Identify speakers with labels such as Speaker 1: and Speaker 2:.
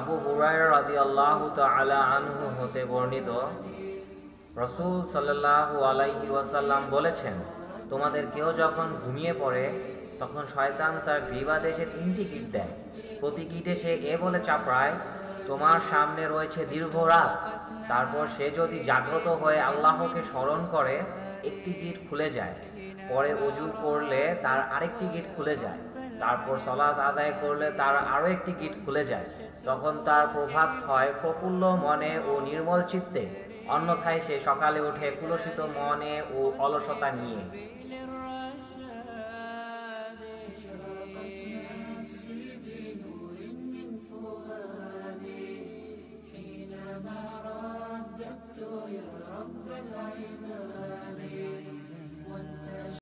Speaker 1: আবু হুরায়রা রাদিয়াল্লাহু তাআলা আনহু হতে বর্ণিত, রসুল সাল্লাল্লাহু আলাইহি ওয়াসাল্লাম বলেছেন, তোমাদের কেউ যখন ঘুমিয়ে পড়ে, তখন শয়তান তার গ্রীবাদ এসে তিনটি গিট দেয়। প্রতি গিটে সে এ বলে চাপড়ায়, তোমার সামনে রয়েছে দীর্ঘ রাত। তারপর সে যদি জাগ্রত হয়ে আল্লাহকে স্মরণ করে, একটি গিট খুলে যায়। পরে অজু করলে তার আরেকটি গিট খুলে যায়। তারপর সলাৎ আদায় করলে তার আরও একটি গিট খুলে যায়। তখন তার প্রভাত হয় প্রফুল্ল মনে ও নির্মল চিত্তে। অন্যথায় সে সকালে উঠে কুলসিত মনে ও অলসতা নিয়ে।